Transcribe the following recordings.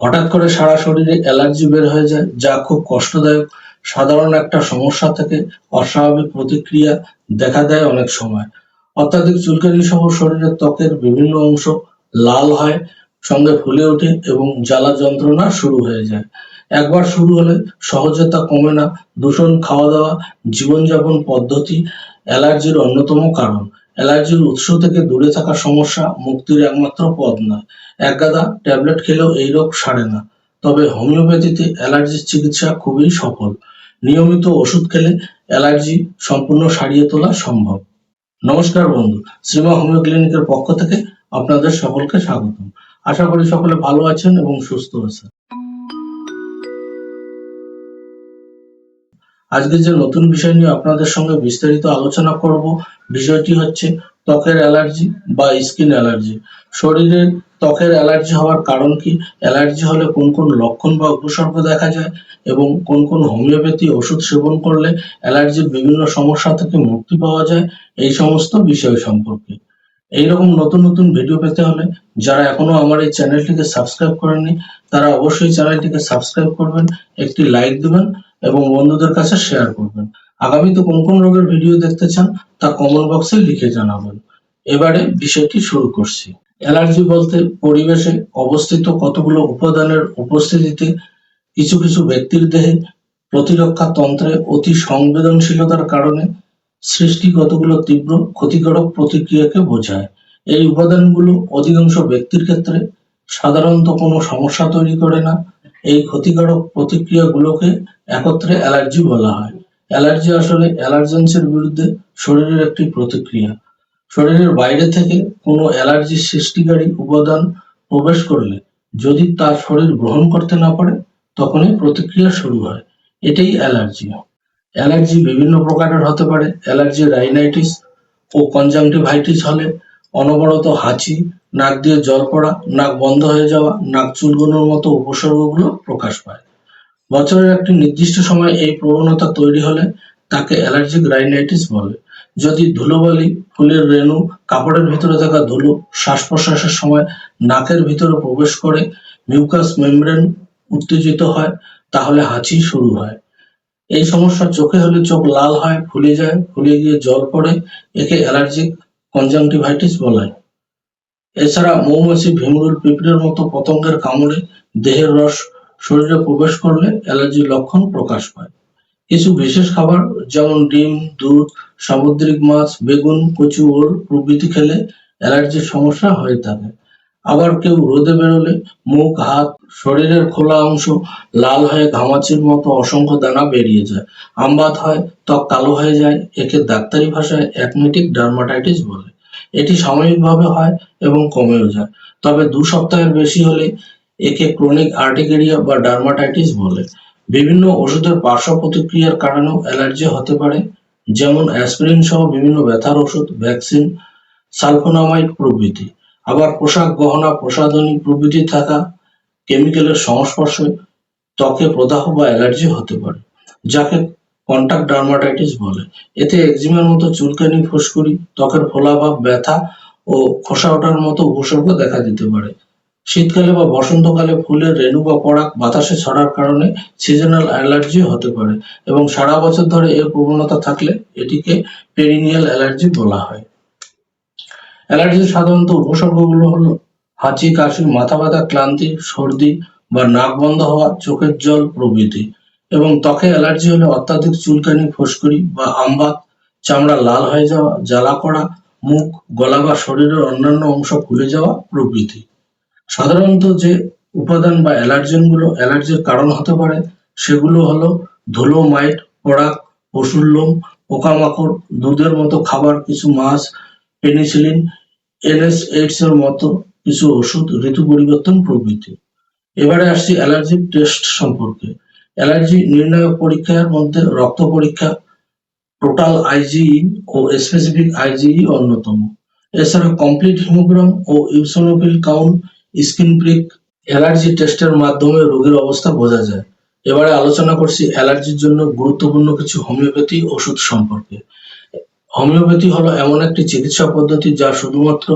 হঠাৎ করে সারা শরীরে অ্যালার্জি বের হয়ে যায়, যা খুব কষ্টদায়ক। সাধারণ একটা সমস্যা থেকে অস্বাভাবিক প্রতিক্রিয়া দেখা দেয় অনেক সময়। অত্যাধিক চুলকানি সহ শরীরের ত্বকের বিভিন্ন অংশ লাল হয়, সঙ্গে ফুলে ওঠে এবং জ্বালা যন্ত্রণা শুরু হয়ে যায়। একবার শুরু হলে সহজে তা কমে না। দূষণ খাওয়া দাওয়া জীবনযাপন পদ্ধতি অ্যালার্জির অন্যতম কারণ। অ্যালার্জির উৎস থেকে দূরে থাকা সমস্যা মুক্তির একমাত্র পথ নয়। একগাদা ট্যাবলেট খেলেও এই রোগ সারে না। তবে হোমিওপ্যাথিতে অ্যালার্জির চিকিৎসা খুবই সফল। নিয়মিত ওষুধ খেলে অ্যালার্জি সম্পূর্ণ সারিয়ে তোলা সম্ভব। নমস্কার বন্ধু, শ্রীমা হোমিও ক্লিনিকের পক্ষ থেকে আপনাদের সকলকে স্বাগতম। আশা করি সকলে ভালো আছেন এবং সুস্থ আছেন। আজকে যে নতুন বিষয় নিয়ে আপনাদের সঙ্গে বিস্তারিত আলোচনা করব, বিষয়টি হচ্ছে ত্বকের অ্যালার্জি বা স্কিন অ্যালার্জি। শরীরের ত্বকের অ্যালার্জি হওয়ার কারণ কি? অ্যালার্জি হলে কোন কোন লক্ষণ বা উপসর্গ দেখা যায় এবং কোন কোন হোমিওপ্যাথি ওষুধ সেবন করলে অ্যালার্জির বিভিন্ন সমস্যা থেকে মুক্তি পাওয়া যায়? এই সমস্ত বিষয় সম্পর্কে। এইরকম নতুন নতুন ভিডিও পেতে হলে যারা এখনও আমার এই চ্যানেলটিকে সাবস্ক্রাইব করেননি, তারা অবশ্যই চ্যানেলটিকে সাবস্ক্রাইব করবেন, একটি লাইক দিবেন এবং বন্ধুদের কাছে শেয়ার করবেন। আগামীতে কোন কোন রোগের ভিডিও দেখতে চান, তা কমেন্ট বক্সে লিখে জানাবেন। এবারে বিষয়টি শুরু করছি। অ্যালার্জি বলতে পরিবেশে অবস্থিত কতগুলো উপাদানের উপস্থিতিতে কিছু কিছু ব্যক্তির দেহে প্রতিরক্ষা তন্ত্রে অতি সংবেদনশীলতার কারণে সৃষ্টি কতগুলো তীব্র ক্ষতিকারক প্রতিক্রিয়াকে বোঝায়। এই উপাদানগুলো অধিকাংশ ব্যক্তির ক্ষেত্রে সাধারণত কোনো সমস্যা তৈরি করে না। এই ক্ষতিকারক প্রতিক্রিয়াগুলোকে একত্রে অ্যালার্জি বলা হয়। অ্যালার্জি আসলে অ্যালার্জেন্সের বিরুদ্ধে শরীরের একটি প্রতিক্রিয়া। শরীরের বাইরে থেকে কোনো অ্যালার্জি সৃষ্টিকারী উপাদান প্রবেশ করলে যদি তার শরীর গ্রহণ করতে না পারে, তখনই প্রতিক্রিয়া শুরু হয়। এটাই অ্যালার্জি। অ্যালার্জি বিভিন্ন প্রকারের হতে পারে। অ্যালার্জি রাইনাইটিস ও কনজাংটিভাইটিস হলে অনবরত হাঁচি, নাক দিয়ে জল পড়া, নাক বন্ধ হয়ে যাওয়া, নাক চুলকানোর মতো উপসর্গগুলো প্রকাশ পায়। বছরের একটি নির্দিষ্ট সময় এই প্রবণতা তৈরি হলে তাকে অ্যালার্জিক রাইনাইটিস বলে। যদি ধুলোবালি, ফুলের রেণু, কাপড়ের ভিতরে থাকা ধুলো শ্বাস প্রশ্বাসের সময় নাকের ভিতরে প্রবেশ করে, মিউকাস মেমব্রেন উত্তেজিত হয়, তাহলে হাঁচি শুরু হয়। এই সমস্যা চোখে হলে চোখ লাল হয়, ফুলে যায়, ফুলে গিয়ে জল পড়ে, একে অ্যালার্জিক কনজাংটিভাইটিস বলায় এছাড়া মৌমাছি ভিমরুল পিঁপড়ের মতো পতঙ্গের কামড়ে দেহের রস শরীরে প্রবেশ করলে অ্যালার্জির লক্ষণ প্রকাশ পায়। কিছু বিশেষ খাবার যেমন ডিম, দুধ, সামুদ্রিক মাছ, বেগুন, কচু ওর প্রভৃতি খেলে অ্যালার্জির সমস্যা হয়ে থাকে। আবার কেউ রোদে বেরোলে মুখ, হাত, শরীরের খোলা অংশ লাল হয়ে ঘামাচির মতো অসংখ্য দানা বেরিয়ে যায়। আমবাত হয়, ত্বক কালো হয়ে যায়। একে ডাক্তারি ভাষায় অ্যাকমেটিক ডার্মাটাইটিস বলে। এটি সাময়িকভাবে হয় এবং কমেও যায়। তবে দু সপ্তাহের বেশি হলে একে ক্রনিক আর্টিকেরিয়া বা ডার্মাটাইটিস বলে। বিভিন্ন ওষুধের পার্শ্ব প্রতিক্রিয়ার কারণেও অ্যালার্জি হতে পারে, যেমন অ্যাসপিরিন সহ বিভিন্ন ব্যথার ওষুধ, ভ্যাকসিন, সালফোনামাইড প্রভৃতি। আবার পোশাক গহনা, প্রসাধনী, প্রভৃতি থাকা কেমিক্যালের সংস্পর্শে ত্বকে প্রদাহ বা অ্যালার্জি হতে পারে, যাকে কন্টাক্ট ডার্মাটাইটিস বলে। এতে একজিমার মতো চুলকানি, ফুসকুড়ি, ত্বকের ফোলাভাব, ব্যথা ও খোসা ওঠার মতো উপসর্গ দেখা দিতে পারে। শীতকালে বা বসন্তকালে ফুলের রেণু বা পরাগ বাতাসে ছড়ার কারণে সিজনাল অ্যালার্জি হতে পারে এবং সারা বছর ধরে এর প্রবণতা থাকলে এটিকে পেরিনিয়াল অ্যালার্জি বলা হয়। অ্যালার্জির সাধারণত উপসর্গগুলো হলো হাঁচি, কাশি, মাথা ব্যথা, ক্লান্তি, সর্দি বা নাক বন্ধ হওয়া, চোখের জল প্রভৃতি। এবং ত্বকে অ্যালার্জি হলে অত্যাধিক চুলকানি, ফুসকুড়ি বা আমবাত, চামড়া লাল হয়ে যাওয়া, জ্বালা করা, মুখ, গলা বা শরীরের অন্যান্য অংশ ফুলে যাওয়া প্রভৃতি। সাধারণত যে উপাদান বা অ্যালার্জেনগুলো অ্যালার্জির কারণ হতে পারে, সেগুলো হলো ধুলো, মাইট, পরাগ, পশুর লোম, পোকামাকড়, দুধের মতো খাবার, কিছু মাছ, পেনিসিলিন এনএসএইডস এর মতো কিছু ওষুধ ঋতু পরিবর্তন প্রভৃতি। এবারে আসছি অ্যালার্জি টেস্ট সম্পর্কে। অ্যালার্জি নির্ণায়ক পরীক্ষার মধ্যে রক্ত পরীক্ষা, টোটাল আইজিই ও স্পেসিফিক আইজিই অন্যতম। এছাড়া কমপ্লিট হিমোগ্রাম ও eosinophil count skin prick allergy টেস্টের মাধ্যমে রোগীর অবস্থা বোঝা যায়। এবারে আলোচনা করছি অ্যালার্জির জন্য গুরুত্বপূর্ণ কিছু হোমিওপ্যাথি ওষুধ সম্পর্কে। হোমিওপ্যাথি হলো এমন একটি চিকিৎসা পদ্ধতি যা শুধুমাত্র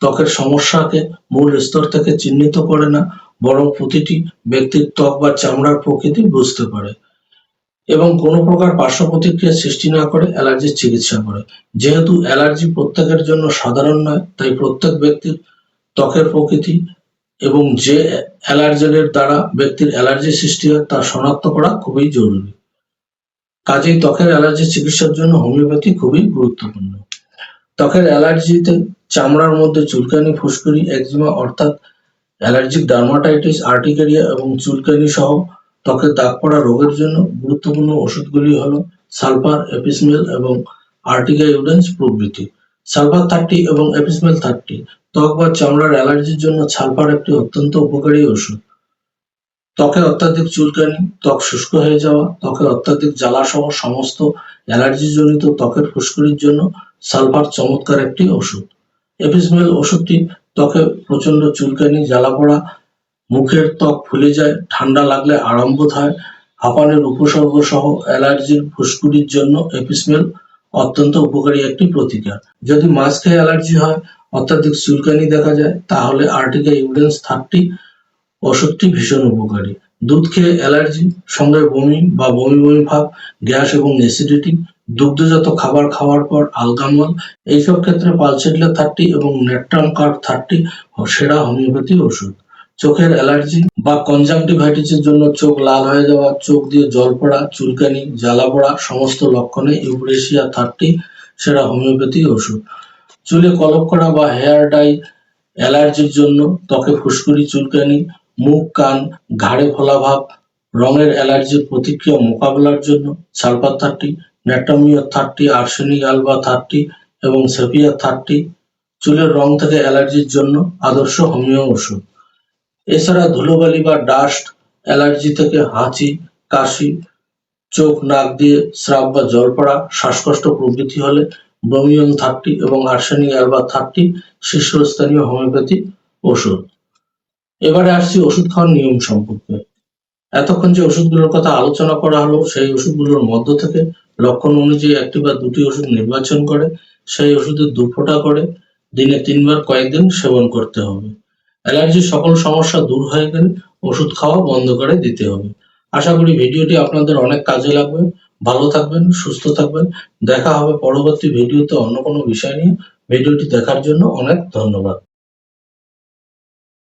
ত্বকের সমস্যাকে মূল স্তর থেকে চিহ্নিত করে না, বরং প্রতিটি ব্যক্তির ত্বক বা চামড়ার প্রকৃতি বুঝতে পারে এবং কোনো প্রকার পার্শ্ব প্রতিক্রিয়া সৃষ্টি না করে অ্যালার্জির চিকিৎসা করে। যেহেতু অ্যালার্জি প্রত্যেকের জন্য সাধারণ নয়, তাই প্রত্যেক ব্যক্তির ত্বকের প্রকৃতি এবং যে অ্যালার্জেনের দ্বারা ব্যক্তির অ্যালার্জি সৃষ্টি হয় তা শনাক্ত করা খুবই জরুরি। কাজেই ত্বকের অ্যালার্জি চিকিৎসার জন্য হোমিওপ্যাথি খুবই গুরুত্বপূর্ণ। ত্বকের অ্যালার্জিতে চামড়ার মধ্যে চুলকানি, ফুসকুড়ি, একজিমা অর্থাৎ অ্যালার্জিক ডার্মাটাইটিস, আর্টিকেরিয়া এবং চুলকানি সহ ত্বকে দাগ পড়া রোগের জন্য গুরুত্বপূর্ণ ওষুধগুলি হলো সালফার, এপিসমেল এবং আর্টিকা ইউডেন্স প্রভৃতি। সালফার থার্টি এবং এপিসমেল থার্টি, ত্বক বা চামড়ার অ্যালার্জির জন্য সালফার একটি অত্যন্ত উপকারী ওষুধ। ত্বকে অত্যাধিক চুলকানি, ত্বক শুষ্ক হয়ে যাওয়া ত্বকে অত্যাধিক জ্বালা সহ সমস্ত অ্যালার্জিজনিত ত্বকের ফুসকুড়ির জন্য সালফার চমৎকার একটি ওষুধ। এপিসমেল ওষুধটি ত্বকে প্রচণ্ড চুলকানি, জ্বালা পড়া, মুখের ত্বক ফুলে যায়, ঠান্ডা লাগলে আরম্ভ হয় হাঁপানির উপসর্গ সহ অ্যালার্জির ফুসকুড়ির জন্য এপিসমেল অত্যন্ত উপকারী একটি প্রতিকার। যদি খেয়ে অ্যালার্জি হয়, অত্যাধিক চুলকানি দেখা যায়, তাহলে আর্টিকা ইউডেন্স থার্টি ওষুধটি ভীষণ উপকারী। দুধ খেয়ে অ্যালার্জি, সঙ্গে বমি বা বমি বমি ভাব, গ্যাস এবং অ্যাসিডিটি দুগ্ধজাত খাবার খাওয়ার পর আলগামল এইসব ক্ষেত্রে পালসেটলা থার্টি এবং নেট্রাম কার্ড থার্টি সেরা হোমিওপ্যাথি ওষুধ। চোখের অ্যালার্জি বা কনজাংটিভাইটিসের জন্য চোখ লাল হয়ে যাওয়া, চোখ দিয়ে জল পড়া, চুলকানি, জ্বালা পড়া, সমস্ত লক্ষণে ইউরেশিয়া থার্টি সেরা হোমিওপ্যাথি ওষুধ। চুলে কলপ করা বা হেয়ার ডাই অ্যালার্জির জন্য ত্বকে ফুসকুড়ি, চুলকানি মুখ, কান, ঘাড়ে ফোলা ভাব, রঙের অ্যালার্জির প্রতিক্রিয়া মোকাবেলার জন্য সালফার থার্টি ন্যাটামিয়া থার্টি, আর্সেনিক আলবা থার্টি এবং সেপিয়া থার্টি চুলের রং থেকে অ্যালার্জির জন্য আদর্শ হোমিও ওষুধ। এছাড়া ধুলোবালি বা ডাস্ট, অ্যালার্জি থেকে হাঁচি, কাশি, চোখ, নাক দিয়ে স্রাব বা জল পড়া, শ্বাসকষ্ট প্রভৃতি হলে ব্রোমিয়ন থার্টি এবং আর্সেনিক অ্যালবা থার্টি শীর্ষস্থানীয় হোমিওপ্যাথি ওষুধ। এবারে আসছি ওষুধ খাওয়ার নিয়ম সম্পর্কে। এতক্ষণ যে ওষুধগুলোর কথা আলোচনা করা হলো, সেই ওষুধগুলোর মধ্য থেকে লক্ষণ অনুযায়ী একটি বা দুটি ওষুধ নির্বাচন করে, সেই ওষুধের দু ফোঁটা করে, দিনে তিনবার কয়েকদিন সেবন করতে হবে। অ্যালার্জির সকল সমস্যা দূর হয়ে গেলে ওষুধ খাওয়া বন্ধ করে দিতে হবে। আশা করি ভিডিওটি আপনাদের অনেক কাজে লাগবে। ভালো থাকবেন, সুস্থ থাকবেন। দেখা হবে পরবর্তী ভিডিওতে অন্য কোনো বিষয় নিয়ে। ভিডিওটি দেখার জন্য অনেক ধন্যবাদ।